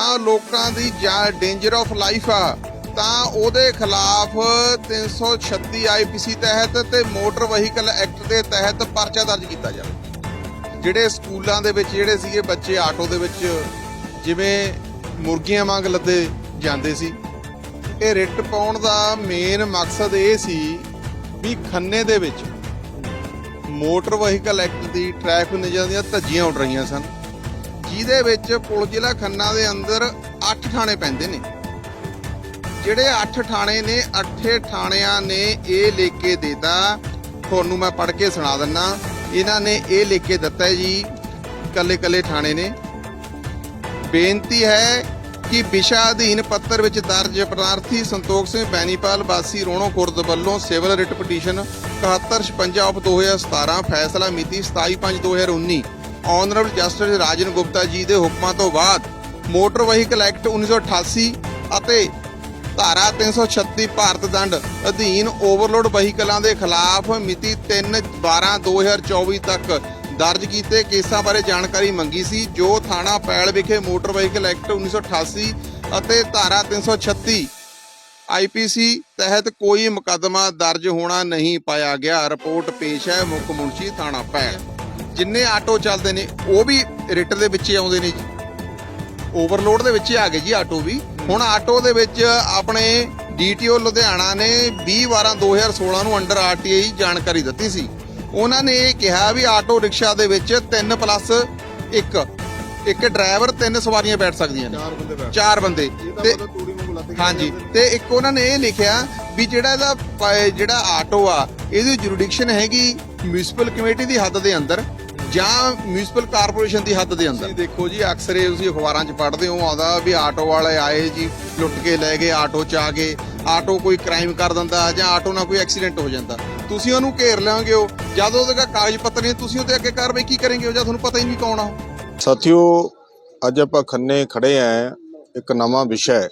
ਤਾਂ ਲੋਕਾਂ ਦੀ ਜਾਂ ਡੇਂਜਰ ਆਫ ਲਾਈਫ ਆ। ਤਾਂ ਉਹਦੇ ਖਿਲਾਫ 336 ਆਈਪੀਸੀ ਤਹਿਤ ਤੇ ਮੋਟਰ ਵਹੀਕਲ ਐਕਟ ਦੇ ਤਹਿਤ ਪਰਚਾ ਦਰਜ ਕੀਤਾ ਜਾਵੇ। ਜਿਹੜੇ ਸਕੂਲਾਂ ਦੇ ਵਿੱਚ ਜਿਹੜੇ ਸੀਗੇ ਬੱਚੇ ਆਟੋ ਦੇ ਵਿੱਚ, ਜਿਵੇਂ ਮੁਰਗੀਆਂ ਵਾਂਗ ਲੱਦੇ ਜਾਂਦੇ ਸੀ। ਇਹ ਰਿਟ ਪਾਉਣ ਦਾ ਮੇਨ ਮਕਸਦ ਇਹ ਸੀ ਵੀ ਖੰਨੇ ਦੇ ਵਿੱਚ ਮੋਟਰ ਵਹੀਕਲ ਐਕਟ ਦੀ ਟ੍ਰੈਫਿਕ ਨਿਯਮਾਂ ਦੀਆਂ ਧੱਜੀਆਂ ਉੱਡ ਰਹੀਆਂ ਸਨ। ਜਿਹਦੇ ਵਿੱਚ ਪੁਲ ਜ਼ਿਲ੍ਹਾ ਖੰਨਾ ਦੇ ਅੰਦਰ 8 ਥਾਣੇ ਪੈਂਦੇ ਨੇ। ਜਿਹੜੇ 8 ਥਾਣੇ ਨੇ 8 ਥਾਣਿਆਂ ਨੇ ਇਹ ਲਿਖ ਕੇ ਦਿੱਤਾ। ਤੁਹਾਨੂੰ ਮੈਂ ਪੜ੍ਹ ਕੇ ਸੁਣਾ ਦਿੰਨਾ। ਇਹਨਾਂ ਨੇ ਇਹ ਲਿਖ ਕੇ ਦਿੱਤਾ ਜੀ, ਕੱਲੇ ਕੱਲੇ ਥਾਣੇ ਨੇ। ਬੇਨਤੀ ਹੈ ਕਿ ਵਿਸ਼ਾ ਅਧੀਨ ਪੱਤਰ ਵਿੱਚ ਦਰਜ ਪ੍ਰਾਰਥੀ ਸੰਤੋਖ ਸਿੰਘ ਬੈਨੀਪਾਲ ਵਾਸੀ ਰੋਣੋ ਖੁਰਦ ਵੱਲੋਂ ਸਿਵਲ ਰਿਟ ਪਟੀਸ਼ਨ 7156 ਆਫ 2017 ਫੈਸਲਾ ਮਿਤੀ 27/5/2019 ਆਨਰੇਬਲ ਜਸਟਿਸ ਰਾਜਨ ਗੁਪਤਾ ਜੀ ਦੇ ਹੁਕਮਾਂ ਤੋਂ ਬਾਅਦ ਮੋਟਰ ਵਹੀਕਲ ਐਕਟ 1988 ਅਤੇ ਧਾਰਾ 336 ਭਾਰਤ ਦੰਡ ਅਧੀਨ ਓਵਰਲੋਡ ਵਹੀਕਲਾਂ ਦੇ ਖਿਲਾਫ ਮਿਤੀ 3/12/2024 ਤੱਕ ਦਰਜ ਕੀਤੇ ਕੇਸਾਂ ਬਾਰੇ ਜਾਣਕਾਰੀ ਮੰਗੀ ਸੀ, ਜੋ ਥਾਣਾ ਪੈਲ ਵਿਖੇ ਮੋਟਰ ਵਹੀਕਲ ਐਕਟ 1988 ਅਤੇ ਧਾਰਾ 336 ਆਈਪੀਸੀ ਤਹਿਤ ਕੋਈ ਮੁਕੱਦਮਾ ਦਰਜ ਹੋਣਾ ਨਹੀਂ ਪਾਇਆ ਗਿਆ। ਰਿਪੋਰਟ ਪੇਸ਼ ਹੈ ਮੁੱਖ ਮੁਨਸ਼ੀ ਥਾਣਾ ਪੈਲ। ਜਿੰਨੇ ਆਟੋ ਚੱਲਦੇ ਨੇ ਉਹ ਵੀ ਰਿਟ ਦੇ ਵਿੱਚ ਹੀ ਆਉਂਦੇ ਨੇ ਜੀ। ਓਵਰਲੋਡ ਦੇ ਵਿੱਚ ਹੀ ਆ ਗਏ ਜੀ ਆਟੋ ਵੀ। ਹੁਣ ਆਟੋ ਦੇ ਵਿੱਚ ਆਪਣੇ ਡੀਟੀਓ ਲੁਧਿਆਣਾ ਨੇ 20 12 2016 ਨੂੰ ਅੰਡਰ ਆਰਟੀਆਈ ਜਾਣਕਾਰੀ ਦਿੱਤੀ ਸੀ। ਉਹਨਾਂ ਨੇ ਇਹ ਕਿਹਾ ਵੀ ਆਟੋ ਰਿਕਸ਼ਾ ਦੇ ਵਿੱਚ 3 ਪਲੱਸ 1 ਇੱਕ ਡਰਾਈਵਰ ਤਿੰਨ ਸਵਾਰੀਆਂ ਬੈਠ ਸਕਦੀਆਂ ਨੇ। ਚਾਰ ਬੰਦੇ ਤੇ ਹਾਂਜੀ। ਤੇ ਇੱਕ ਉਹਨਾਂ ਨੇ ਇਹ ਲਿਖਿਆ ਵੀ ਜਿਹੜਾ ਇਹਦਾ ਜਿਹੜਾ ਆਟੋ ਆ ਇਹਦੀ ਜੁਰਿਡਿਕਸ਼ਨ ਹੈਗੀ ਮਿਊਨਿਸਪਲ ਕਮੇਟੀ ਦੀ ਹੱਦ ਦੇ ਅੰਦਰ। ਜਾਂ ਮਿਊਨਿਸਪਲ ਕਾਰਪੋਰੇਸ਼ਨ ਦੀ ਹੱਦ ਦੇ ਅੰਦਰ? ਤੁਸੀਂ ਦੇਖੋ ਜੀ ਅਕਸਰ ਇਹ ਤੁਸੀਂ ਅਖਬਾਰਾਂ 'ਚ ਪੜ੍ਹਦੇ ਹੋ ਆਉਂਦਾ ਵੀ ਆਟੋ ਵਾਲੇ ਆਏ ਜੀ ਲੁੱਟ ਕੇ ਲੈ ਗਏ ਆਟੋ 'ਚ ਆ ਗਏ। ਆਟੋ ਕੋਈ ਕ੍ਰਾਈਮ ਕਰ ਦਿੰਦਾ ਜਾਂ ਆਟੋ ਨਾਲ ਕੋਈ ਐਕਸੀਡੈਂਟ ਹੋ ਜਾਂਦਾ। ਤੁਸੀਂ ਉਹਨੂੰ ਘੇਰ ਲਾਂਗੇ ਹੋ ਜਦ ਉਹਦੇ ਕੋਲ ਕਾਗਜ਼ ਪੱਤਰ ਨਹੀਂ ਤੁਸੀਂ ਉਹਦੇ ਅੱਗੇ ਕਾਰਵਾਈ ਕੀ ਕਰਨਗੇ ਜਦ ਤੁਹਾਨੂੰ ਪਤਾ ਹੀ ਨਹੀਂ ਕੌਣ ਆ ਉਹ? ਸਾਥੀਓ ਅੱਜ ਆਪਾਂ ਖੰਨੇ ਖੜੇ ਆ ਇੱਕ ਨਵਾਂ ਵਿਸ਼ਾ ਹੈ।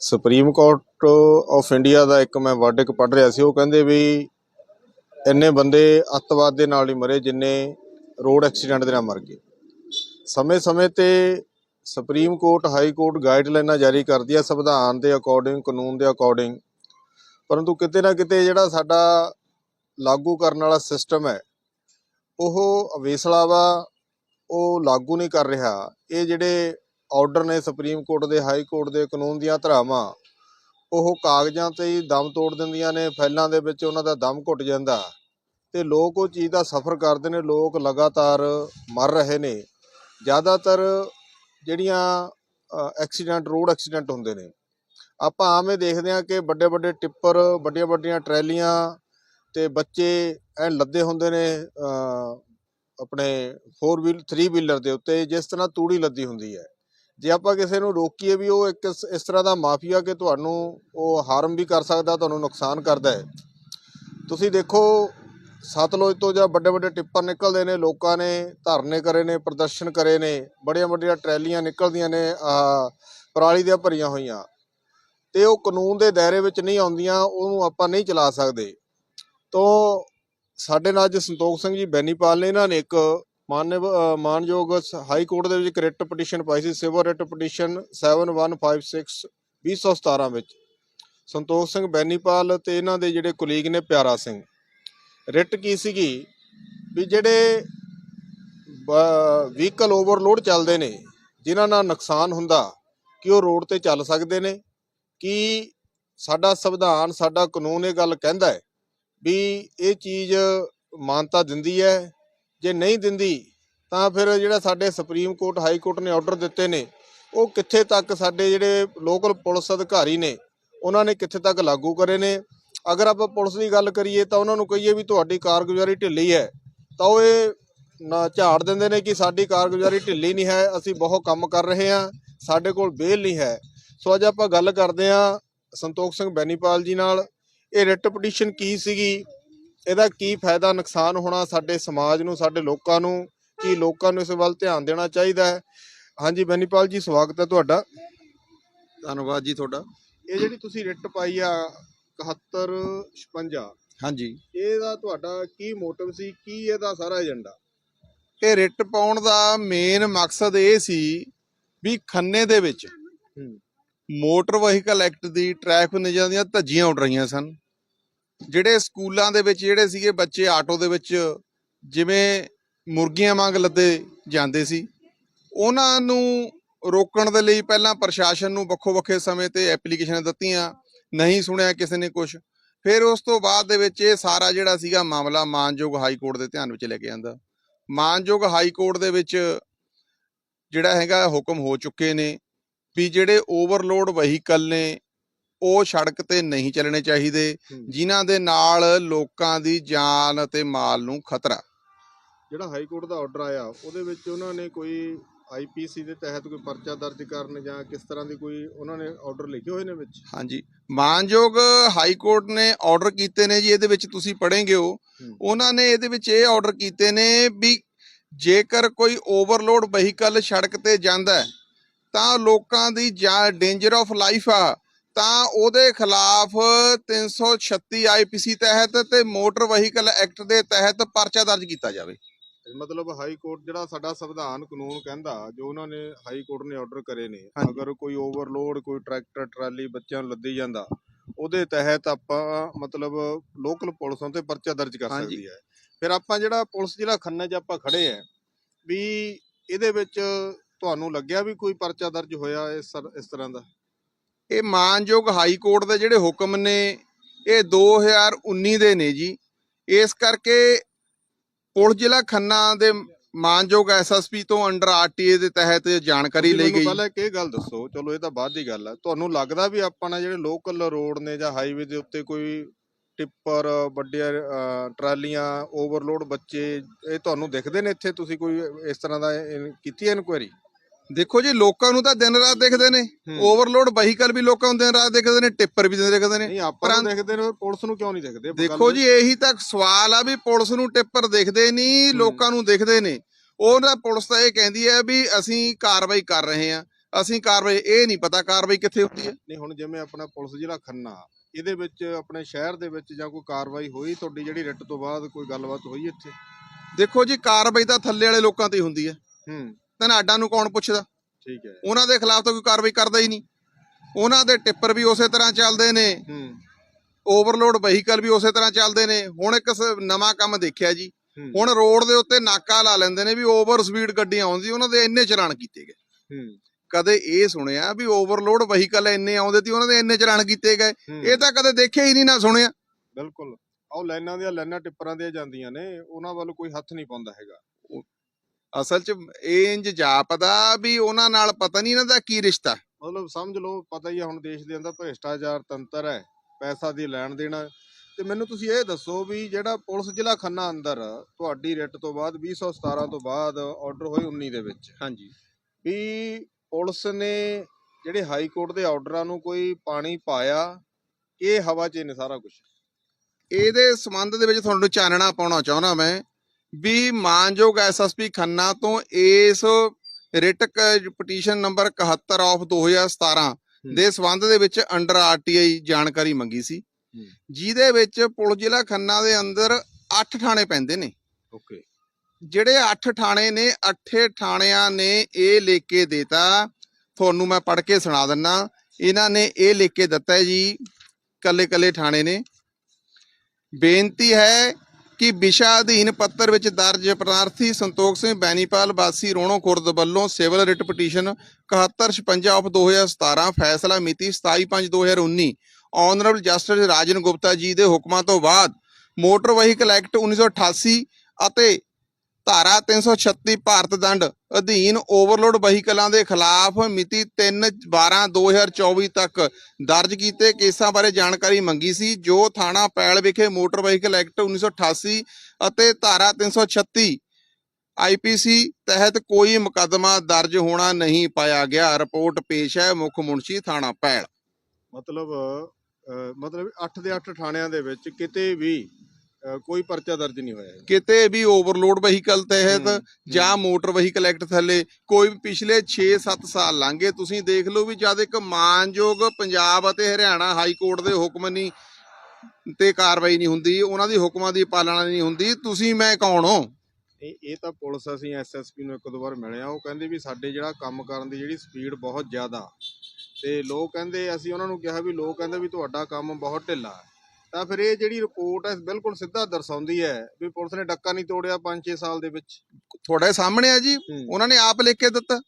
ਸੁਪਰੀਮ ਕੋਰਟ ਆਫ ਇੰਡੀਆ ਦਾ ਇੱਕ ਮੈਂ ਵਰਡਿਕ ਪੜ੍ਹ ਰਿਹਾ ਸੀ। ਉਹ ਕਹਿੰਦੇ ਵੀ ਇੰਨੇ ਬੰਦੇ ਅੱਤਵਾਦ ਦੇ ਨਾਲ ਹੀ ਮਰੇ ਜਿੰਨੇ ਰੋਡ ਐਕਸੀਡੈਂਟ ਦੇ ਨਾਲ ਮਰ ਗਏ। ਸਮੇਂ-ਸਮੇਂ ਤੇ ਸੁਪਰੀਮ ਕੋਰਟ ਹਾਈ ਕੋਰਟ ਗਾਈਡਲਾਈਨਾਂ ਜਾਰੀ ਕਰਦੀ ਹੈ ਸੰਵਿਧਾਨ ਦੇ ਅਕੋਰਡਿੰਗ ਕਾਨੂੰਨ ਦੇ ਅਕੋਰਡਿੰਗ ਪਰੰਤੂ ਕਿਤੇ ਨਾ ਕਿਤੇ ਜਿਹੜਾ ਸਾਡਾ ਲਾਗੂ ਕਰਨ ਵਾਲਾ ਸਿਸਟਮ ਹੈ, ਉਹ ਅਵੇਸਲਾ ਵਾ, ਉਹ ਲਾਗੂ ਨਹੀਂ ਕਰ ਰਿਹਾ। ਇਹ ਜਿਹੜੇ ਆਰਡਰ ਨੇ ਸੁਪਰੀਮ ਕੋਰਟ ਦੇ ਹਾਈ ਕੋਰਟ ਦੇ, ਕਾਨੂੰਨ ਦੀਆਂ ਧਰਾਵਾਂ, ਉਹ ਕਾਗਜ਼ਾਂ ਤੇ ਹੀ ਦਮ ਤੋੜ ਦਿੰਦੀਆਂ ਨੇ ਫੈਲਾਂ ਦੇ ਵਿੱਚ ਉਹਨਾਂ ਦਾ ਦਮ ਘੁੱਟ ਜਾਂਦਾ। ਤੇ ਲੋਕ ਉਹ ਚੀਜ਼ ਦਾ ਸਫਰ ਕਰਦੇ ਨੇ, ਲੋਕ ਲਗਾਤਾਰ ਮਰ ਰਹੇ ਨੇ। ਜ਼ਿਆਦਾਤਰ ਜਿਹੜੀਆਂ ਐਕਸੀਡੈਂਟ ਰੋਡ ਐਕਸੀਡੈਂਟ ਹੁੰਦੇ ਨੇ। ਆਪਾਂ ਆਵੇਂ ਦੇਖਦੇ ਹਾਂ ਕਿ ਵੱਡੇ ਵੱਡੇ ਟਿੱਪਰ ਵੱਡੀਆਂ ਵੱਡੀਆਂ ਟਰੈਲੀਆਂ ਤੇ ਬੱਚੇ ਐ ਲੱਦੇ ਹੁੰਦੇ ਨੇ ਆਪਣੇ 4 ਵੀਲ 3 ਵੀਲਰ ਦੇ ਉੱਤੇ, ਜਿਸ ਤਰ੍ਹਾਂ ਤੂੜੀ ਲੱਦੀ ਹੁੰਦੀ ਹੈ। ਜੇ ਆਪਾਂ ਕਿਸੇ ਨੂੰ ਰੋਕੀਏ ਵੀ ਉਹ ਇੱਕ ਇਸ- ਇਸ ਤਰ੍ਹਾਂ ਦਾ ਮਾਫੀਆ ਕਿ ਤੁਹਾਨੂੰ ਉਹ ਹਾਰਮ ਵੀ ਕਰ ਸਕਦਾ, ਤੁਹਾਨੂੰ ਨੁਕਸਾਨ ਕਰਦਾ ਹੈ। ਤੁਸੀਂ ਦੇਖੋ ਸਤਲੁਜ ਤੋਂ ਜਾਂ ਵੱਡੇ ਵੱਡੇ ਟਿੱਪਰ ਨਿਕਲਦੇ ਨੇ, ਲੋਕਾਂ ਨੇ ਧਰਨੇ ਕਰੇ ਨੇ, ਪ੍ਰਦਰਸ਼ਨ ਕਰੇ ਨੇ, ਬੜੀਆਂ ਵੱਡੀਆਂ ਟਰੈਲੀਆਂ ਨਿਕਲਦੀਆਂ ਨੇ ਪਰਾਲੀ ਦੀਆਂ ਭਰੀਆਂ ਹੋਈਆਂ। ਤੇ ਉਹ ਕਾਨੂੰਨ ਦੇ ਦਾਇਰੇ ਵਿੱਚ ਨਹੀਂ ਆਉਂਦੀਆਂ, ਉਹਨੂੰ ਆਪਾਂ ਨਹੀਂ ਚਲਾ ਸਕਦੇ। ਤੋਂ ਸਾਡੇ ਨਾਲ ਅੱਜ ਸੰਤੋਖ ਸਿੰਘ ਜੀ ਬੈਨੀਪਾਲ ਨੇ, ਇਹਨਾਂ ਨੇ ਇੱਕ ਮਾਨਯ ਮਾਨਯੋਗ ਹਾਈ ਕੋਰਟ ਦੇ ਵਿੱਚ ਇੱਕ ਰਿਟ ਪਟੀਸ਼ਨ ਪਾਈ ਸੀ, ਸਿਵਲ ਰਿਟ ਪਟੀਸ਼ਨ 7156 2017 ਵਿੱਚ। ਸੰਤੋਖ ਸਿੰਘ ਬੈਨੀਪਾਲ ਤੇ ਇਹਨਾਂ ਦੇ ਜਿਹੜੇ ਕੁਲੀਗ ਨੇ ਪਿਆਰਾ ਸਿੰਘ। ਰਿਟ ਕੀ ਸੀਗੀ? ਵੀ ਜਿਹੜੇ ਵਹੀਕਲ ਓਵਰਲੋਡ ਚੱਲਦੇ ਨੇ, ਜਿਨ੍ਹਾਂ ਨਾਲ ਨੁਕਸਾਨ ਹੁੰਦਾ, ਕਿ ਉਹ ਰੋਡ ਤੇ ਚੱਲ ਸਕਦੇ ਨੇ? ਕਿ ਸਾਡਾ ਸੰਵਿਧਾਨ, ਸਾਡਾ ਕਾਨੂੰਨ ਇਹ ਗੱਲ ਕਹਿੰਦਾ ਹੈ ਵੀ ਇਹ ਚੀਜ਼ ਮਾਨਤਾ ਦਿੰਦੀ ਹੈ? ਜੇ ਨਹੀਂ ਦਿੰਦੀ, ਤਾਂ ਫਿਰ ਜਿਹੜਾ ਸਾਡੇ ਸੁਪਰੀਮ ਕੋਰਟ, ਹਾਈ ਕੋਰਟ ਨੇ ਆਰਡਰ ਦਿੱਤੇ ਨੇ, ਉਹ ਕਿੱਥੇ ਤੱਕ ਸਾਡੇ ਜਿਹੜੇ ਲੋਕਲ ਪੁਲਿਸ ਅਧਿਕਾਰੀ ਨੇ, ਉਹਨਾਂ ਨੇ ਕਿੱਥੇ ਤੱਕ ਲਾਗੂ ਕਰੇ ਨੇ? ਅਗਰ ਆਪਾਂ ਪੁਲਿਸ ਦੀ ਗੱਲ ਕਰੀਏ ਤਾਂ ਉਹਨਾਂ ਨੂੰ ਕਹੀਏ ਵੀ ਤੁਹਾਡੀ ਕਾਰਗੁਜ਼ਾਰੀ ਢਿੱਲੀ ਹੈ ਤਾਂ ਉਹ ਇਹ ਨਾ ਝਾੜ ਦਿੰਦੇ ਨੇ ਕਿ ਸਾਡੀ ਕਾਰਗੁਜ਼ਾਰੀ ਢਿੱਲੀ ਨਹੀਂ ਹੈ ਅਸੀਂ ਬਹੁਤ ਕੰਮ ਕਰ ਰਹੇ ਹਾਂ ਸਾਡੇ ਕੋਲ ਬੇਲ ਨਹੀਂ ਹੈ। ਸੋ ਅੱਜ ਆਪਾਂ ਗੱਲ ਕਰਦੇ ਹਾਂ ਸੰਤੋਖ ਸਿੰਘ ਬੈਨੀਪਾਲ ਜੀ ਨਾਲ। ਇਹ ਰਿਟ ਪਟੀਸ਼ਨ ਕੀ ਸੀਗੀ? ਇਹਦਾ ਕੀ ਫਾਇਦਾ ਨੁਕਸਾਨ ਹੋਣਾ ਸਾਡੇ ਸਮਾਜ ਨੂੰ ਸਾਡੇ ਲੋਕਾਂ ਨੂੰ? ਕੀ ਲੋਕਾਂ ਨੂੰ ਇਸ ਵੱਲ ਧਿਆਨ ਦੇਣਾ ਚਾਹੀਦਾ ਹੈ? ਹਾਂਜੀ ਬੈਨੀਪਾਲ ਜੀ ਸਵਾਗਤ ਹੈ ਤੁਹਾਡਾ। ਧੰਨਵਾਦ ਜੀ ਤੁਹਾਡਾ। ਇਹ ਜਿਹੜੀ ਤੁਸੀਂ ਰਿਟ ਪਾਈ ਆ 7156 ਹਾਂਜੀ। ਇਹਦਾ ਤੁਹਾਡਾ ਕੀ ਮੋਟਿਵ ਸੀ? ਕੀ ਇਹਦਾ ਸਾਰਾ ਏਜੰਡਾ? ਇਹ ਰਿਟ ਪਾਉਣ ਦਾ ਮੇਨ ਮਕਸਦ ਇਹ ਸੀ ਵੀ ਖੰਨੇ ਦੇ ਵਿੱਚ ਮੋਟਰ ਵਹੀਕਲ ਐਕਟ ਦੀ ਟ੍ਰੈਫਿਕ ਨਿਯਮਾਂ ਦੀਆਂ ਧੱਜੀਆਂ ਉੱਡ ਰਹੀਆਂ ਸਨ। ਜਿਹੜੇ ਸਕੂਲਾਂ ਦੇ ਵਿੱਚ ਜਿਹੜੇ ਸੀਗੇ ਬੱਚੇ ਆਟੋ ਦੇ ਵਿੱਚ ਜਿਵੇਂ ਮੁਰਗੀਆਂ ਵਾਂਗ ਲੱਦੇ ਜਾਂਦੇ ਸੀ ਉਹਨਾਂ ਨੂੰ ਰੋਕਣ ਦੇ ਲਈ ਪਹਿਲਾਂ ਪ੍ਰਸ਼ਾਸਨ ਨੂੰ ਵੱਖੋ ਵੱਖੇ ਸਮੇਂ ਤੇ ਐਪਲੀਕੇਸ਼ਨਾਂ ਦਿੱਤੀਆਂ। ਨਹੀਂ ਸੁਣਿਆ ਕਿਸੇ ਨੇ ਕੁਝ ਫਿਰ ਉਸ ਤੋਂ ਬਾਅਦ ਦੇ ਵਿੱਚ ਇਹ ਸਾਰਾ ਜਿਹੜਾ ਸੀਗਾ ਮਾਮਲਾ ਮਾਨਯੋਗ ਹਾਈ ਕੋਰਟ ਦੇ ਧਿਆਨ ਵਿੱਚ ਲੈ ਕੇ ਆਂਦਾ। ਮਾਨਯੋਗ ਹਾਈ ਕੋਰਟ ਦੇ ਵਿੱਚ ਜਿਹੜਾ ਹੈਗਾ ਹੁਕਮ ਹੋ ਚੁੱਕੇ ਨੇ ਵੀ ਜਿਹੜੇ ਓਵਰਲੋਡ ਵਹੀਕਲ ਨੇ ਉਹ ਸੜਕ ਤੇ ਨਹੀਂ ਚੱਲਣੇ ਚਾਹੀਦੇ। ਜਿਨ੍ਹਾਂ ਦੇ ਨਾਲ ਲੋਕਾਂ ਦੀ ਜਾਨ ਅਤੇ ਮਾਲ ਨੂੰ ਖਤਰਾ। ਜਿਹੜਾ ਹਾਈ ਕੋਰਟ ਦਾ ਆਰਡਰ ਆਇਆ ਉਹਦੇ ਵਿੱਚ ਉਹਨਾਂ ਨੇ ਕੋਈ ਆਈਪੀਸੀ ਦੇ ਤਹਿਤ ਕੋਈ ਪਰਚਾ ਦਰਜ ਕਰਨ ਜਾਂ ਕਿਸ ਤਰ੍ਹਾਂ ਦੀ ਕੋਈ ਉਹਨਾਂ ਨੇ ਆਰਡਰ ਲਿਖੇ ਹੋਏ ਨੇ ਵਿੱਚ? ਹਾਂਜੀ। ਮਾਨਯੋਗ ਹਾਈ ਕੋਰਟ ਨੇ ਆਰਡਰ ਕੀਤੇ ਨੇ ਜੀ ਇਹਦੇ ਵਿੱਚ ਤੁਸੀਂ ਪੜ੍ਹੇਂਗੇ ਹੋ। ਉਹਨਾਂ ਨੇ ਇਹਦੇ ਵਿੱਚ ਇਹ ਆਰਡਰ ਕੀਤੇ ਨੇ ਵੀ ਜੇਕਰ ਕੋਈ ਓਵਰਲੋਡ ਵਹੀਕਲ ਸੜਕ ਤੇ ਜਾਂਦਾ ਹੈ, ਤਾਂ ਲੋਕਾਂ ਦੀ ਜਾਂ ਡੇਂਜਰ ਆਫ ਲਾਈਫ ਆ ਤਾਂ ਉਹਦੇ ਖਿਲਾਫ 336 ਆਈਪੀਸੀ ਤਹਿਤ ਤੇ ਮੋਟਰ ਵਹੀਕਲ ਐਕਟ ਦੇ ਤਹਿਤ ਪਰਚਾ ਦਰਜ ਕੀਤਾ ਜਾਵੇ। ਮਤਲਬ ਹਾਈ ਕੋਰਟ ਜਿਹੜਾ ਸਾਡਾ ਸੰਵਿਧਾਨ ਕਾਨੂੰਨ ਕਹਿੰਦਾ ਜੋ ਉਹਨਾਂ ਨੇ ਹਾਈ ਕੋਰਟ ਨੇ ਆਰਡਰ ਕਰੇ ਨੇ। ਅਗਰ ਕੋਈ ਓਵਰਲੋਡ ਕੋਈ ਟਰੈਕਟਰ ਟਰਾਲੀ ਬੱਚਿਆਂ ਨੂੰ ਲੱਦੀ ਜਾਂਦਾ ਉਹਦੇ ਤਹਿਤ ਆਪਾਂ ਮਤਲਬ ਲੋਕਲ ਪੁਲਿਸਾਂ ਤੇ ਪਰਚਾ ਦਰਜ ਕਰ। ਸਕਦੀ ਹੈ ਫਿਰ ਆਪਾਂ ਜਿਹੜਾ ਪੁਲਿਸ ਜ਼ਿਲ੍ਹਾ ਖੰਨਾ 'ਚ ਆਪਾਂ ਖੜੇ ਆ ਵੀ ਇਹਦੇ ਵਿੱਚ ਤੁਹਾਨੂੰ ਲੱਗਿਆ ਵੀ ਕੋਈ ਪਰਚਾ ਦਰਜ ਹੋਇਆ ਇਸ ਇਸ ਤਰ੍ਹਾਂ ਦਾ ਇਹ ਮਾਨਯੋਗ ਹਾਈ ਕੋਰਟ ਦੇ ਜਿਹੜੇ ਹੁਕਮ ਨੇ ਇਹ 2019 ਦੇ ਨੇ ਜੀ ਇਸ ਕਰਕੇ ਪੁਲਿਸ ਜ਼ਿਲ੍ਹਾ ਖੰਨਾ ਦੇ ਮਾਨਯੋਗ ਐਸਐਸਪੀ ਤੋਂ ਅੰਡਰ ਆਰਟੀਏ ਦੇ ਤਹਿਤ ਜਾਣਕਾਰੀ ਲਈ ਗਈ। ਪਹਿਲਾਂ ਇੱਕ ਇਹ ਗੱਲ ਦੱਸੋ ਚਲੋ ਇਹ ਤਾਂ ਬਾਅਦ ਦੀ ਗੱਲ ਹੈ ਤੁਹਾਨੂੰ ਲੱਗਦਾ ਵੀ ਆਪਾਂ ਨਾ ਜਿਹੜੇ ਲੋਕਲ ਰੋਡ ਨੇ ਜਾਂ ਹਾਈਵੇ ਦੇ ਉੱਤੇ ਕੋਈ ਟਿੱਪਰ ਵੱਡੀਆਂ ਅਹ, ਟਰਾਲੀਆਂ ਓਵਰਲੋਡ ਬੱਚੇ ਇਹ ਤੁਹਾਨੂੰ ਦਿਖਦੇ ਨੇ ਇੱਥੇ? ਤੁਸੀਂ ਕੋਈ ਇਸ ਤਰ੍ਹਾਂ ਦਾ ਕੀਤੀ ਇਨਕੁਆਇਰੀ ਦੇਖੋ ਜੀ ਲੋਕਾਂ ਨੂੰ ਤਾਂ ਦਿਨ ਰਾਤ ਦਿਖਦੇ ਨੇ। ਓਵਰਲੋਡ ਵਹੀਕਲ ਵੀ ਲੋਕਾਂ ਨੂੰ ਦਿਨ ਰਾਤ ਦਿਖਦੇ ਨੇ ਟਿੱਪਰ ਵੀ ਦਿਖਦੇ ਨੇ। ਨਹੀਂ ਆਪਾਂ ਨੂੰ ਪਰੰਤ- ਦੇਖਦੇ ਨੇ ਪੁਲਿਸ ਨੂੰ ਕਿਉਂ ਨਹੀਂ ਦਿਖਦੇ? ਦੇਖੋ ਜੀ ਇਹੀ ਤਾਂ ਸਵਾਲ ਆ ਵੀ ਪੁਲਿਸ ਨੂੰ ਟਿੱਪਰ ਦਿਖਦੇ ਨਹੀਂ। ਲੋਕਾਂ ਨੂੰ ਦਿਖਦੇ ਨੇ। ਉਹਨਾਂ ਪੁਲਿਸ ਤਾਂ ਇਹ ਕਹਿੰਦੀ ਹੈ ਵੀ ਅਸੀਂ ਕਾਰਵਾਈ ਕਰ ਰਹੇ ਹਾਂ। ਅਸੀਂ ਕਾਰਵਾਈ ਇਹ ਨਹੀਂ ਪਤਾ ਕਾਰਵਾਈ ਕਿੱਥੇ ਹੁੰਦੀ ਹੈ ਨਹੀਂ ਹੁਣ ਜਿਵੇਂ ਆਪਣਾ ਪੁਲਿਸ ਜ਼ਿਲ੍ਹਾ ਖੰਨਾ ਇਹਦੇ ਵਿੱਚ ਆਪਣੇ ਸ਼ਹਿਰ ਦੇ ਵਿੱਚ ਜਾਂ ਕੋਈ ਕਾਰਵਾਈ ਹੋਈ ਤੁਹਾਡੀ ਜਿਹੜੀ ਰਿਟ ਤੋਂ ਬਾਅਦ ਕੋਈ ਗੱਲਬਾਤ ਹੋਈ ਇੱਥੇ? ਦੇਖੋ ਜੀ ਕਾਰਵਾਈ ਤਾਂ ਥੱਲੇ ਵਾਲੇ ਲੋਕਾਂ ਤੇ ਹੁੰਦੀ ਹੈ ਹੂੰ। ਧਨਾਡਾ ਨੂੰ ਕੌਣ ਪੁੱਛਦਾ? ਠੀਕ ਹੈ। ਉਹਨਾਂ ਦੇ ਖਿਲਾਫ ਤਾਂ ਕੋਈ ਕਾਰਵਾਈ ਕਰਦਾ ਹੀ ਨਹੀਂ। ਉਹਨਾਂ ਦੇ ਟਿੱਪਰ ਵੀ ਉਸੇ ਤਰ੍ਹਾਂ ਚੱਲਦੇ ਨੇ। ਹੂੰ। ਓਵਰਲੋਡ ਵਹੀਕਲ ਵੀ ਉਸੇ ਤਰ੍ਹਾਂ ਚੱਲਦੇ ਨੇ। ਹੁਣ ਇੱਕ ਨਵਾਂ ਕੰਮ ਦੇਖਿਆ ਜੀ। ਹੁਣ ਰੋਡ ਦੇ ਉੱਤੇ ਨਾਕਾ ਲਾ ਲੈਂਦੇ ਨੇ ਵੀ ਓਵਰ ਸਪੀਡ ਗੱਡੀਆਂ ਆਉਂਦੀ ਉਹਨਾਂ ਦੇ ਇੰਨੇ ਚਲਾਨ ਕੀਤੇ ਗਏ। ਕਦੇ ਇਹ ਸੁਣਿਆ ਵੀ ਓਵਰਲੋਡ ਵਹੀਕਲ ਇੰਨੇ ਆਉਂਦੇ ਤੇ ਉਹਨਾਂ ਦੇ ਇੰਨੇ ਚਲਾਨ ਕੀਤੇ ਗਏ। ਇਹ ਤਾਂ ਕਦੇ ਦੇਖਿਆ ਹੀ ਨਹੀਂ ਨਾ ਸੁਣਿਆ। ਬਿਲਕੁਲ। ਆਹ ਲਾਈਨਾਂ ਦੀਆਂ ਲਾਈਨਾਂ ਟਿੱਪਰਾਂ ਦੀਆਂ ਜਾਂਦੀਆਂ ਨੇ। ਉਹਨਾਂ ਵੱਲ ਕੋਈ ਹੱਥ ਨਹੀਂ ਪਾਉਂਦਾ ਹੈਗਾ। ਅਸਲ 'ਚ ਇੰਜ ਜਾਪਦਾ ਵੀ ਉਹਨਾਂ ਨਾਲ ਪਤਾ ਨਹੀਂ ਇਹਨਾਂ ਦਾ ਕੀ ਰਿਸ਼ਤਾ। ਮਤਲਬ ਸਮਝ ਲਓ ਪਤਾ ਹੀ ਆ ਹੁਣ ਦੇਸ਼ ਦੇ ਅੰਦਰ ਭ੍ਰਿਸ਼ਟਾਚਾਰ ਤੰਤਰ ਹੈ ਪੈਸਾ ਦੀ ਲੈਣ ਦੇਣਾ। ਤੇ ਮੈਨੂੰ ਤੁਸੀਂ ਇਹ ਦੱਸੋ ਵੀ ਜਿਹੜਾ ਪੁਲਿਸ ਜ਼ਿਲ੍ਹਾ ਖੰਨਾ ਅੰਦਰ ਤੁਹਾਡੀ ਰਿਟ ਤੋਂ ਬਾਅਦ 2017 ਤੋਂ ਬਾਅਦ ਆਰਡਰ ਹੋਏ 19 ਦੇ ਵਿੱਚ। ਹਾਂਜੀ। ਵੀ ਪੁਲਿਸ ਨੇ ਜਿਹੜੇ ਹਾਈ ਕੋਰਟ ਦੇ ਆਰਡਰਾਂ ਨੂੰ ਕੋਈ ਪਾਣੀ ਪਾਇਆ ਇਹ ਹਵਾ 'ਚ ਨੇ ਸਾਰਾ ਕੁਝ ਇਹਦੇ ਸੰਬੰਧ ਦੇ ਵਿੱਚ ਤੁਹਾਨੂੰ ਚਾਨਣਾ ਪਾਉਣਾ ਚਾਹੁੰਦਾ ਮੈਂ। ਵੀ ਮਾਨਯੋਗ ਐਸਐਸਪੀ ਖੰਨਾ ਤੋਂ ਇਸ ਰਿਟ ਪਟੀਸ਼ਨ ਨੰਬਰ 71 ਆਫ 2017 ਦੇ ਸੰਬੰਧ ਦੇ ਵਿੱਚ ਅੰਡਰ ਆਰਟੀਆਈ ਜਾਣਕਾਰੀ ਮੰਗੀ ਸੀ। ਜਿਹਦੇ ਵਿੱਚ ਪੁਲਿਸ ਜ਼ਿਲ੍ਹਾ ਖੰਨਾ ਦੇ ਅੰਦਰ 8 ਥਾਣੇ ਪੈਂਦੇ ਨੇ। ਓਕੇ। ਜਿਹੜੇ 8 ਥਾਣੇ ਨੇ 8 ਥਾਣਿਆਂ ਨੇ ਇਹ ਲਿਖ ਕੇ ਦੇਤਾ। ਤੁਹਾਨੂੰ ਮੈਂ ਪੜ੍ਹ ਕੇ ਸੁਣਾ ਦਿੰਨਾ। ਇਹਨਾਂ ਨੇ ਇਹ ਲਿਖ ਕੇ ਦਿੱਤਾ ਜੀ ਕੱਲੇ ਕੱਲੇ ਥਾਣੇ ਨੇ। ਬੇਨਤੀ ਹੈ ਕਿ ਵਿਸ਼ਾ ਅਧੀਨ ਪੱਤਰ ਵਿੱਚ ਦਰਜ ਪ੍ਰਾਰਥੀ ਸੰਤੋਖ ਸਿੰਘ ਬੈਨੀਪਾਲ ਵਾਸੀ ਰੋਣੋ ਖੁਰਦ ਵੱਲੋਂ ਸਿਵਲ ਰਿਟ ਪਟੀਸ਼ਨ 7156 ਆਫ 2017 ਫੈਸਲਾ ਮਿਤੀ 27/5/2019 ਆਨਰੇਬਲ ਜਸਟਿਸ ਰਾਜਨ ਗੁਪਤਾ ਜੀ ਦੇ ਹੁਕਮਾਂ ਤੋਂ ਬਾਅਦ ਮੋਟਰ ਵਹੀਕਲ ਐਕਟ 1988 ਅਤੇ ਧਾਰਾ 336 ਭਾਰਤ ਦੰਡ ਅਧੀਨ ਓਵਰਲੋਡ ਵਹੀਕਲਾਂ ਦੇ ਖਿਲਾਫ ਮਿਤੀ 3/12/2024 ਤੱਕ ਦਰਜ ਕੀਤੇ ਕੇਸਾਂ ਬਾਰੇ ਜਾਣਕਾਰੀ ਮੰਗੀ ਸੀ, ਜੋ ਥਾਣਾ ਪੈਲ ਵਿਖੇ ਮੋਟਰ ਵਹੀਕਲ ਐਕਟ 1988 ਅਤੇ ਧਾਰਾ 336 ਆਈਪੀਸੀ ਤਹਿਤ ਕੋਈ ਮੁਕੱਦਮਾ ਦਰਜ ਹੋਣਾ ਨਹੀਂ ਪਾਇਆ ਗਿਆ। ਰਿਪੋਰਟ ਪੇਸ਼ ਹੈ ਮੁੱਖ ਮੁਨਸ਼ੀ ਥਾਣਾ ਪੈਲ। ਮਤਲਬ ਮਤਲਬ 8 ਦੇ 8 ਥਾਣਿਆਂ ਦੇ ਵਿੱਚ ਕਿਤੇ ਵੀ ਕੋਈ ਪਰਚਾ ਦਰਜ ਨਹੀਂ ਹੋਇਆ ਕਿਤੇ ਵੀ ਓਵਰਲੋਡ ਵਹੀਕਲ ਤਹਿਤ ਜਾਂ ਮੋਟਰ ਵਹੀਕਲ ਐਕਟ ਥੱਲੇ ਕੋਈ ਵੀ ਪਿਛਲੇ 6-7 ਸਾਲ ਲੰਘੇ ਤੁਸੀਂ ਦੇਖ ਲਓ ਵੀ ਜਦ ਇੱਕ ਮਾਨਯੋਗ ਪੰਜਾਬ ਅਤੇ ਹਰਿਆਣਾ ਹਾਈ ਕੋਰਟ ਦੇ ਹੁਕਮ ਨਹੀਂ ਤੇ ਕਾਰਵਾਈ ਨਹੀਂ ਹੁੰਦੀ ਉਹਨਾਂ ਦੀ ਹੁਕਮਾਂ ਦੀ ਪਾਲਣਾ ਨਹੀਂ ਹੁੰਦੀ ਤੁਸੀਂ ਮੈਂ ਕੌਣ ਹੋ? ਨਹੀਂ ਇਹ ਤਾਂ ਪੁਲਿਸ ਅਸੀਂ ਐਸਐਸਪੀ ਨੂੰ ਇੱਕ ਦੋ ਵਾਰ ਮਿਲੇ ਆ ਉਹ ਕਹਿੰਦੇ ਵੀ ਸਾਡੇ ਜਿਹੜਾ ਕੰਮ ਕਰਨ ਦੀ ਜਿਹੜੀ ਸਪੀਡ ਬਹੁਤ ਜ਼ਿਆਦਾ ਤੇ ਲੋਕ ਕਹਿੰਦੇ ਅਸੀਂ ਉਹਨਾਂ ਨੂੰ ਕਿਹਾ ਵੀ ਲੋਕ ਕਹਿੰਦੇ ਵੀ ਤੁਹਾਡਾ ਕੰਮ ਬਹੁਤ ਢਿੱਲਾ ਹੈ। ਤਾਂ ਫਿਰ ਇਹ ਜਿਹੜੀ ਰਿਪੋਰਟ ਹੈ ਬਿਲਕੁਲ ਸਿੱਧਾ ਦਰਸਾਉਂਦੀ ਹੈ ਵੀ ਪੁਲਿਸ ਨੇ ਡੱਕਾ ਨਹੀਂ ਤੋੜਿਆ 5-6 ਸਾਲ ਦੇ ਵਿੱਚ। ਤੁਹਾਡੇ ਸਾਹਮਣੇ ਆ ਜੀ। ਉਹਨਾਂ ਨੇ ਆਪ ਲਿਖ ਕੇ ਦਿੱਤਾ।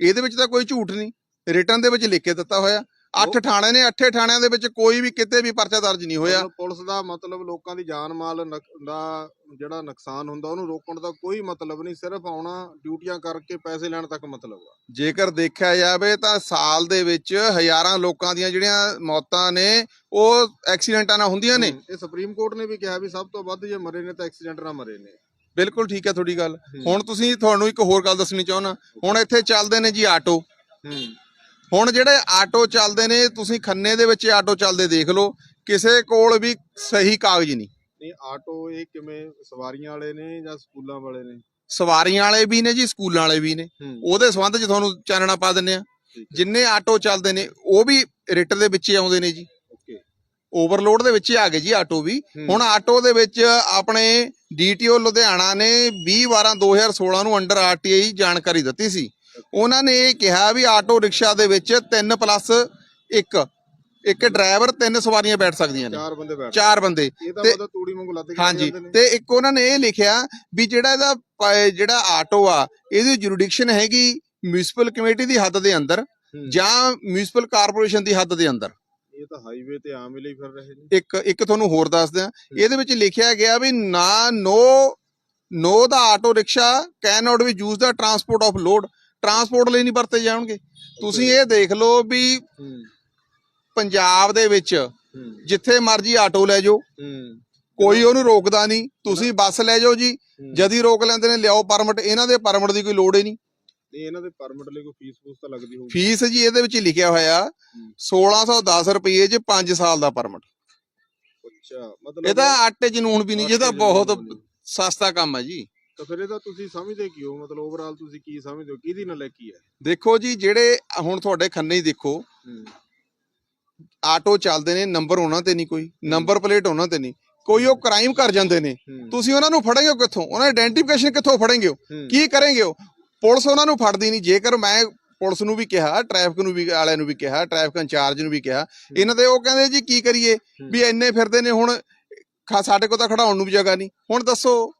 ਇਹਦੇ ਵਿੱਚ ਤਾਂ ਕੋਈ ਝੂਠ ਨਹੀਂ। ਰਿਟਰਨ ਦੇ ਵਿੱਚ ਲਿਖ ਕੇ ਦਿੱਤਾ ਹੋਇਆ। ਅੱਠ ਥਾਣੇ ਨੇ ਅੱਠੇ ਥਾਣਿਆਂ ਦੇ ਵਿੱਚ ਕੋਈ ਵੀ ਕਿਤੇ ਵੀ ਪਰਚਾ ਦਰਜ ਨਹੀਂ ਹੋਇਆ। ਪੁਲਿਸ ਦਾ ਮਤਲਬ ਲੋਕਾਂ ਦੀ ਜਾਨ ਮਾਲ ਦਾ ਜਿਹੜਾ ਨੁਕਸਾਨ ਹੁੰਦਾ ਉਹਨੂੰ ਰੋਕਣ ਦਾ ਕੋਈ ਮਤਲਬ ਨਹੀਂ ਸਿਰਫ ਆਉਣਾ ਡਿਊਟੀਆਂ ਕਰਕੇ ਪੈਸੇ ਲੈਣ ਤੱਕ ਮਤਲਬ ਆ। ਜੇਕਰ ਦੇਖਿਆ ਜਾਵੇ ਤਾਂ ਸਾਲ ਦੇ ਵਿੱਚ ਹਜ਼ਾਰਾਂ ਲੋਕਾਂ ਦੀਆਂ ਜਿਹੜੀਆਂ ਮੌਤਾਂ ਨੇ ਉਹ ਐਕਸੀਡੈਂਟਾਂ ਨਾਲ ਹੁੰਦੀਆਂ ਨੇ। ਇਹ ਸੁਪਰੀਮ ਕੋਰਟ ਨੇ ਵੀ ਕਿਹਾ ਵੀ ਸਭ ਤੋਂ ਵੱਧ ਜੇ ਮਰੇ ਨੇ ਤਾਂ ਐਕਸੀਡੈਂਟ ਨਾਲ ਮਰੇ ਨੇ। ਬਿਲਕੁਲ ਠੀਕ ਹੈ ਤੁਹਾਡੀ ਗੱਲ। ਹੁਣ ਤੁਸੀਂ ਤੁਹਾਨੂੰ ਇੱਕ ਹੋਰ ਗੱਲ ਦੱਸਣੀ ਚਾਹੁੰਦਾ। ਹੁਣ ਇੱਥੇ ਚੱਲਦੇ ਨੇ ਜੀ ਆਟੋ। ਹੂੰ। ਹੁਣ ਜਿਹੜੇ ਆਟੋ ਚੱਲਦੇ ਨੇ ਤੁਸੀਂ ਖੰਨੇ ਦੇ ਵਿੱਚ ਆਟੋ ਚੱਲਦੇ ਦੇਖ ਲਓ ਕਿਸੇ ਕੋਲ ਵੀ ਸਹੀ ਕਾਗਜ਼ ਨਹੀਂ। ਨਹੀਂ ਆਟੋ ਇਹ ਕਿਵੇਂ ਸਵਾਰੀਆਂ ਵਾਲੇ ਨੇ ਜਾਂ ਸਕੂਲਾਂ ਵਾਲੇ ਨੇ? ਸਵਾਰੀਆਂ ਵਾਲੇ ਵੀ ਨੇ ਜੀ ਸਕੂਲਾਂ ਵਾਲੇ ਵੀ ਨੇ। ਉਹਦੇ ਸੰਬੰਧ 'ਚ ਤੁਹਾਨੂੰ ਚਾਨਣਾ ਪਾ ਦਿੰਨੇ ਆ ਜਿੰਨੇ ਆਟੋ ਚੱਲਦੇ ਨੇ ਉਹ ਵੀ ਰਿਟ ਦੇ ਵਿੱਚ ਆਉਂਦੇ ਨੇ ਜੀ। ਓਵਰਲੋਡ ਦੇ ਵਿੱਚ ਆ ਗਏ ਜੀ ਆਟੋ ਵੀ। ਹੁਣ ਆਟੋ ਦੇ ਵਿੱਚ ਆਪਣੇ ਡੀਟੀਓ ਲੁਧਿਆਣਾ ਨੇ 20 12 2016 ਨੂੰ ਅੰਡਰ ਆਰਟੀਆਈ ਜਾਣਕਾਰੀ ਦਿੱਤੀ ਸੀ। ਉਹਨਾਂ ਨੇ ਇਹ ਕਿਹਾ ਵੀ ਆਟੋ ਰਿਕਸ਼ਾ ਦੇ ਵਿੱਚ 3 ਪਲੱਸ 1 ਇੱਕ ਡਰਾਈਵਰ ਤਿੰਨ ਸਵਾਰੀਆਂ ਬੈਠ ਸਕਦੀਆਂ ਨੇ। ਚਾਰ ਬੰਦੇ ਬੈਠ ਚਾਰ ਬੰਦੇ। ਇਹ ਤਾਂ ਤੇ- ਮਤਲਬ ਤੂੜੀ ਵਾਂਗੂ ਲੱਦ ਕੇ ਹਾਂਜੀ। ਤੇ ਇੱਕ ਉਹਨਾਂ ਨੇ ਇਹ ਲਿਖਿਆ ਵੀ ਜਿਹੜਾ ਇਹਦਾ ਜਿਹੜਾ ਆਟੋ ਆ ਇਹਦੀ ਜੁਰਿਡਿਕਸ਼ਨ ਹੈਗੀ ਮਿਊਨਿਸਪਲ ਕਮੇਟੀ ਦੀ ਹੱਦ ਦੇ ਅੰਦਰ। ਜਾਂ ਮਿਊਨਿਸਪਲ ਕਾਰਪੋਰੇਸ਼ਨ ਦੀ ਹੱਦ ਦੇ ਅੰਦਰ। ਇਹ ਤਾਂ ਹਾਈਵੇ ਤੇ ਆਮ ਲਈ ਫਿਰ ਰਹੇ ਨੇ। ਇੱਕ ਇੱਕ ਤੁਹਾਨੂੰ ਹੋਰ ਦੱਸ ਦਿਆਂ ਇਹਦੇ ਵਿੱਚ ਲਿਖਿਆ ਗਿਆ ਵੀ ਨਾ no no the auto rickshaw can not be use the transport of load transport ਲਈ ਨਹੀਂ ਵਰਤੇ ਜਾਣਗੇ ਤੁਸੀਂ ਇਹ ਦੇਖ ਲਓ ਵੀ ਪੰਜਾਬ ਦੇ ਵਿੱਚ ਜਿੱਥੇ ਮਰਜ਼ੀ ਆਟੋ ਲੈ ਜਾਓ ਕੋਈ ਉਹਨੂੰ ਰੋਕਦਾ ਨਹੀਂ ਤੁਸੀਂ ਬੱਸ ਲੈ ਜਾਓ ਜੀ। ਜਦੀ ਰੋਕ ਲੈਂਦੇ ਨੇ ਲਿਆਓ ਪਰਮਿਟ ਇਹਨਾਂ ਦੇ ਪਰਮਿਟ ਦੀ ਕੋਈ ਲੋੜ ਹੀ ਨਹੀਂ ਨਹੀਂ ਇਹਨਾਂ ਦੇ ਪਰਮਿਟ ਲਈ ਕੋਈ ਫੀਸ ਫੂਸ ਤਾਂ ਲੱਗਦੀ ਹੋਊਗੀ ਫੀਸ ਜੀ ਇਹਦੇ ਵਿੱਚ ਲਿਖਿਆ ਹੋਇਆ 1610 ਰੁਪਏ ਚ 5 ਸਾਲ ਦਾ ਪਰਮਿਟ ਅੱਛਾ ਮਤਲਬ ਇਹ ਤਾਂ ਆਟੇ ਚ ਨੂਣ ਵੀ ਨਹੀਂ ਜਿਹਦਾ ਬਹੁਤ। ਸਸਤਾ ਕੰਮ ਹੈ ਜੀ ਤਾਂ ਫਿਰ ਇਹਦਾ ਤੁਸੀਂ ਸਮਝਦੇ ਕੀ ਹੋ ਮਤਲਬ ਓਵਰਆਲ ਤੁਸੀਂ ਕੀ ਸਮਝਦੇ ਹੋ? ਕਿਹਦੀ ਨਾਲ ਕੀ ਹੈ? ਦੇਖੋ ਜੀ ਜਿਹੜੇ ਹੁਣ ਤੁਹਾਡੇ ਖੰਨੇ ਹੀ ਦੇਖੋ ਆਟੋ ਚੱਲਦੇ ਨੇ ਨੰਬਰ ਉਹਨਾਂ ਤੇ ਨਹੀਂ ਕੋਈ ਨੰਬਰ ਪਲੇਟ ਉਹਨਾਂ ਤੇ ਨਹੀਂ। ਕੋਈ ਉਹ ਕ੍ਰਾਈਮ ਕਰ ਜਾਂਦੇ ਨੇ। ਤੁਸੀਂ ਉਹਨਾਂ ਨੂੰ ਫੜेंगे ਕਿੱਥੋਂ? ਉਹਨਾਂ ਦੀ ਆਇਡੈਂਟੀਫਿਕੇਸ਼ਨ ਕਿੱਥੋਂ ਫੜेंगे ਹੂੰ। ਕੀ ਕਰਨਗੇ ਉਹ? ਪੁਲਿਸ ਉਹਨਾਂ ਨੂੰ ਫੜਦੀ ਨਹੀਂ। ਜੇਕਰ ਮੈਂ ਪੁਲਿਸ ਨੂੰ ਵੀ ਕਿਹਾ ਟ੍ਰੈਫਿਕ ਨੂੰ ਵੀ ਵਾਲਿਆਂ ਨੂੰ ਵੀ ਕਿਹਾ ਟ੍ਰੈਫਿਕ ਇੰਚਾਰਜ ਨੂੰ ਵੀ ਕਿਹਾ ਇਹਨਾਂ ਦੇ ਉਹ ਕਹਿੰਦੇ ਜੀ ਕੀ ਕਰੀਏ? ਵੀ ਇੰਨੇ ਫਿਰਦੇ ਨੇ ਹੁਣ ਸਾਡੇ ਕੋਲ ਤਾਂ ਖੜਾਉਣ ਨੂੰ ਵੀ ਜਗ੍ਹਾ ਨਹੀਂ। ਹੁਣ ਦੱਸੋ।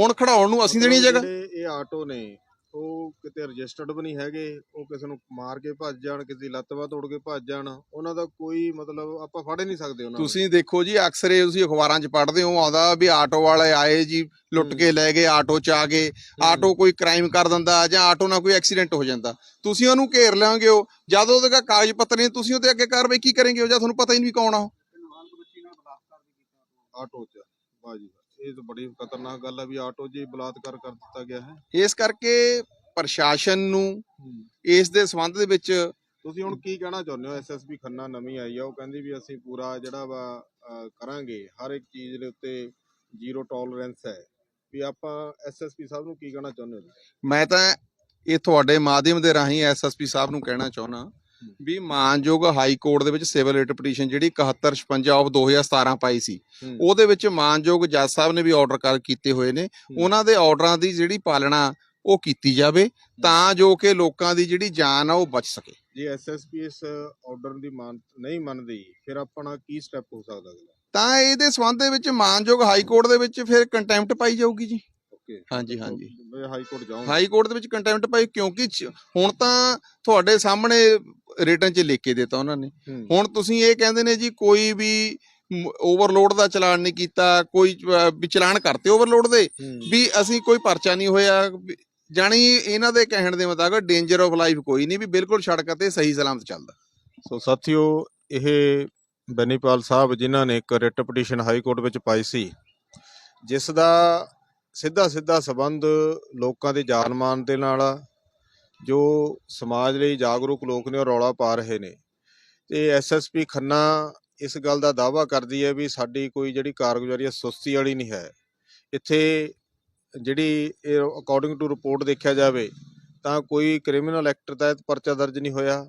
ਹੁਣ ਖੜਾਉਣ ਨੂੰ ਅਸੀਂ ਦੇਣੀ ਜਗ੍ਹਾ? ਜਿਹੜੇ ਇਹ ਆਟੋ ਨੇ ਉਹ ਕਿਤੇ ਰਜਿਸਟਰਡ ਵੀ ਨਹੀਂ ਹੈਗੇ ਉਹ ਕਿਸੇ ਨੂੰ ਮਾਰ ਕੇ ਭੱਜ ਜਾਣ ਕਿਸੇ ਦੀ ਲੱਤ ਬਾਹ ਤੋੜ ਕੇ ਭੱਜ ਜਾਣ ਉਹਨਾਂ ਦਾ ਕੋਈ ਮਤਲਬ ਆਪਾਂ ਫੜ ਹੀ ਨਹੀਂ ਸਕਦੇ ਉਹਨਾਂ ਨੂੰ। ਤੁਸੀਂ ਦੇਖੋ ਜੀ ਅਕਸਰ ਇਹ ਤੁਸੀਂ ਅਖਬਾਰਾਂ 'ਚ ਪੜ੍ਹਦੇ ਹੋ ਆਉਂਦਾ ਵੀ ਆਟੋ ਵਾਲੇ ਆਏ ਜੀ ਲੁੱਟ ਕੇ ਲੈ ਗਏ ਆਟੋ 'ਚ ਆ ਗਏ ਆਟੋ ਕੋਈ ਕ੍ਰਾਈਮ ਕਰ ਦਿੰਦਾ ਜਾਂ ਆਟੋ ਨਾਲ ਕੋਈ ਐਕਸੀਡੈਂਟ ਹੋ ਜਾਂਦਾ। ਤੁਸੀਂ ਉਹਨੂੰ ਘੇਰ ਲਿਆਓਗੇ ਉਹ ਜਦ ਉਹਦੇ ਕੋਲ ਕਾਗਜ਼ ਪੱਤਰ ਨਹੀਂ ਤੁਸੀਂ ਉਹਦੇ ਅੱਗੇ ਕਾਰਵਾਈ ਕੀ ਕਰਨਗੇ ਜਾਂ ਤੁਹਾਨੂੰ ਪਤਾ ਹੀ ਨਹੀਂ ਕੌਣ ਆ ਉਹ? ਆਟੋ 'ਚ। ਵਾਹ ਜੀ ਵਾਹ। ਇਹ ਤਾਂ ਬੜੀ ਖਤਰਨਾਕ ਗੱਲ ਹੈ ਵੀ ਆਟੋ 'ਚ ਹੀ ਬਲਾਤਕਾਰ ਕਰ ਦਿੱਤਾ ਗਿਆ ਹੈ। ਇਸ ਕਰਕੇ ਪ੍ਰਸ਼ਾਸਨ ਨੂੰ ਇਸ ਦੇ ਸੰਬੰਧ ਦੇ ਵਿੱਚ ਤੁਸੀਂ ਹੁਣ ਕੀ ਕਹਿਣਾ ਚਾਹੁੰਦੇ ਹੋ? ਐਸਐਸਪੀ ਖੰਨਾ ਨਵੀਂ ਆਈ ਆ ਉਹ ਕਹਿੰਦੀ ਵੀ ਅਸੀਂ ਪੂਰਾ ਜਿਹੜਾ ਵਾ ਕਰਾਂਗੇ। ਹਰ ਇੱਕ ਚੀਜ਼ ਦੇ ਉੱਤੇ ਜ਼ੀਰੋ ਟੋਲਰੈਂਸ ਹੈ। ਵੀ ਆਪਾਂ ਐਸਐਸਪੀ ਸਾਹਿਬ ਨੂੰ ਕੀ ਕਹਿਣਾ ਚਾਹੁੰਦੇ ਹੋ ਮੈਂ ਤਾਂ ਇਹ ਤੁਹਾਡੇ ਮਾਧਿਅਮ ਦੇ ਰਾਹੀਂ ਐਸਐਸਪੀ ਸਾਹਿਬ ਨੂੰ ਕਹਿਣਾ ਚਾਹੁੰਦਾ ਵੀ ਮਾਨਯੋਗ ਹਾਈ ਕੋਰਟ ਦੇ ਵਿੱਚ ਸਿਵਲ ਰਿਟ ਪਟੀਸ਼ਨ ਜਿਹੜੀ 7156 ਆਫ 2017 ਪਾਈ ਸੀ। ਉਹਦੇ ਵਿੱਚ ਮਾਨਯੋਗ ਜੱਜ ਸਾਹਿਬ ਨੇ ਵੀ ਆਰਡਰ ਕਰ ਕੀਤੇ ਹੋਏ ਨੇ। ਉਹਨਾਂ ਦੇ ਆਰਡਰਾਂ ਦੀ ਜਿਹੜੀ ਪਾਲਣਾ ਉਹ ਕੀਤੀ ਜਾਵੇ ਤਾਂ ਜੋ ਕਿ ਲੋਕਾਂ ਦੀ ਜਿਹੜੀ ਜਾਨ ਆ ਉਹ ਬਚ ਸਕੇ। ਜੇ ਐਸਐਸਪੀ ਇਸ ਆਰਡਰ ਦੀ ਮੰਨ ਨਹੀਂ ਮੰਨਦੀ ਫਿਰ ਆਪਣਾ ਕੀ ਸਟੈਪ ਹੋ ਸਕਦਾ ਅਗਲਾ? ਤਾਂ ਇਹਦੇ ਸੰਬੰਧ ਦੇ ਵਿੱਚ ਮਾਨਯੋਗ ਹਾਈ ਕੋਰਟ ਦੇ ਵਿੱਚ ਫਿਰ ਕੰਟੈਂਪਟ ਪਾਈ ਜਾਊਗੀ ਜੀ। ਓਕੇ ਹਾਂਜੀ ਹਾਂਜੀ ਹਾਈ ਕੋਰਟ ਜਾਓ ਹਾਈ ਕੋਰਟ ਦੇ ਵਿੱਚ ਕੰਟੈਂਪਟ ਪਾਈ ਕਿਉਂਕਿ ਚ- ਹੁਣ ਤਾਂ ਤੁਹਾਡੇ ਸਾਹਮਣੇ ਰਿਟਰਨ 'ਚ ਲਿਖ ਕੇ ਦਿੱਤਾ ਉਹਨਾਂ ਨੇ ਹੂੰ। ਹੁਣ ਤੁਸੀਂ ਇਹ ਕਹਿੰਦੇ ਨੇ ਜੀ ਕੋਈ ਵੀ ਓਵਰਲੋਡ ਦਾ ਚਲਾਨ ਨਹੀਂ ਕੀਤਾ ਕੋਈ ਅਹ, ਵੀ ਚਲਾਨ ਕਰਤੇ ਓਵਰਲੋਡ ਦੇ ਹੂੰ। ਵੀ ਅਸੀਂ ਕੋਈ ਪਰਚਾ ਨਹੀਂ ਹੋਇਆ ਵੀ- ਜਾਣੀ ਇਹਨਾਂ ਦੇ ਕਹਿਣ ਦੇ ਮੁਤਾਬਕ ਡੇਂਜਰ ਆਫ ਲਾਈਫ ਕੋਈ ਨਹੀਂ ਵੀ ਬਿਲਕੁਲ ਸੜਕ ਤੇ ਸਹੀ ਸਲਾਮਤ ਚੱਲਦਾ ਸੋ ਸਾਥੀਓ ਇਹ ਬੈਨੀਪਾਲ ਸਾਹਿਬ ਜਿਨ੍ਹਾਂ ਨੇ ਇੱਕ ਰਿਟ ਪਟੀਸ਼ਨ ਹਾਈ ਕੋਰਟ ਵਿੱਚ ਪਾਈ ਸੀ ਜਿਸ ਦਾ ਸਿੱਧਾ ਸਿੱਧਾ ਸਬੰਧ ਲੋਕਾਂ ਦੇ ਜਾਨ ਮਾਨ ਦੇ ਨਾਲ ਆ, ਜੋ ਸਮਾਜ ਲਈ ਜਾਗਰੂਕ ਲੋਕ ਨੇ ਉਹ ਰੌਲਾ ਪਾ ਰਹੇ ਨੇ। ਤੇ ਐਸਐਸਪੀ ਖੰਨਾ ਇਸ ਗੱਲ ਦਾ ਦਾਅਵਾ ਕਰਦੀ ਹੈ ਵੀ ਸਾਡੀ ਕੋਈ ਜਿਹੜੀ ਕਾਰਗੁਜ਼ਾਰੀ ਹੈ ਸੁਸਤੀ ਵਾਲੀ ਨਹੀਂ ਹੈ। ਇੱਥੇ ਜਿਹੜੀ ਇਹ ਅਕੋਰਡਿੰਗ ਟੂ ਰਿਪੋਰਟ ਦੇਖਿਆ ਜਾਵੇ, ਤਾਂ ਕੋਈ ਕ੍ਰਿਮੀਨਲ ਐਕਟ ਤਹਿਤ ਪਰਚਾ ਦਰਜ ਨਹੀਂ ਹੋਇਆ।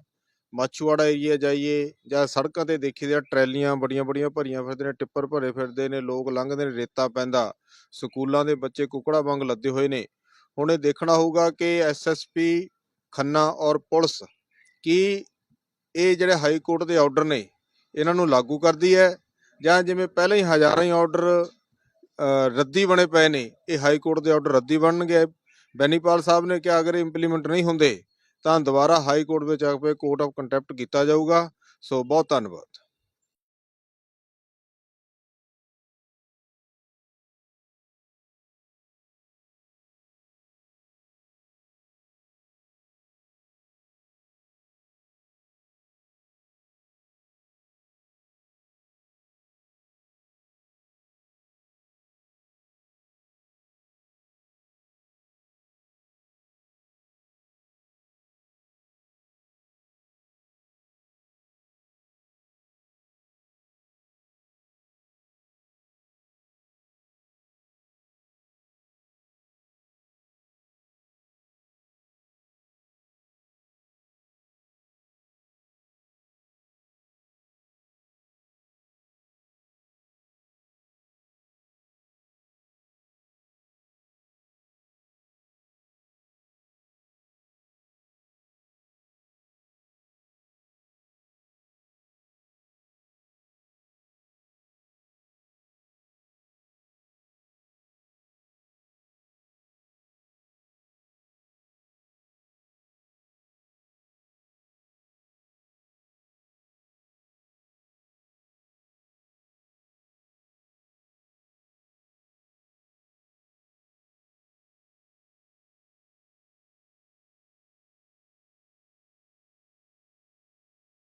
ਮਾਛੂਵਾੜਾ ਏਰੀਆ ਜਾਈਏ ਜਾਂ ਸੜਕਾਂ ਤੇ ਦੇਖੀ ਦੇ ਟਰੈਲੀਆਂ ਬੜੀਆਂ ਬੜੀਆਂ ਭਰੀਆਂ ਫਿਰਦੇ ਨੇ, ਟਿੱਪਰ ਭਰੇ ਫਿਰਦੇ ਨੇ, ਲੋਕ ਲੰਘਦੇ ਨੇ, ਰੇਤਾ ਪੈਂਦਾ, ਸਕੂਲਾਂ ਦੇ ਬੱਚੇ ਕੁਕੜਾ ਵਾਂਗ ਲੱਦੇ ਹੋਏ ਨੇ। ਹੁਣ ਇਹ ਦੇਖਣਾ ਹੋਊਗਾ ਕਿ ਐਸਐਸਪੀ ਖੰਨਾ ਔਰ ਪੁਲਿਸ ਕੀ ਇਹ ਜਿਹੜੇ ਹਾਈ ਕੋਰਟ ਦੇ ਆਰਡਰ ਨੇ, ਇਹਨਾਂ ਨੂੰ ਲਾਗੂ ਕਰਦੀ ਹੈ ਜਾਂ ਜਿਵੇਂ ਪਹਿਲਾਂ ਹੀ ਹਜ਼ਾਰਾਂ ਹੀ ਆਰਡਰ ਰੱਦੀ ਬਣੇ ਪਏ ਨੇ, ਇਹ ਹਾਈ ਕੋਰਟ ਦੇ ਆਰਡਰ ਰੱਦੀ ਬਣਨਗੇ। ਬੈਨੀਪਾਲ ਸਾਹਿਬ ਨੇ ਕਿਹਾ ਅਗਰ ਇੰਪਲੀਮੈਂਟ ਨਹੀਂ ਹੁੰਦੇ ਤਾਂ ਦੁਬਾਰਾ ਹਾਈ ਕੋਰਟ ਵਿੱਚ ਆ ਕੇ ਕੋਰਟ ਆਫ ਕੰਟੈਂਪਟ ਕੀਤਾ ਜਾਊਗਾ। ਸੋ ਬਹੁਤ ਧੰਨਵਾਦ।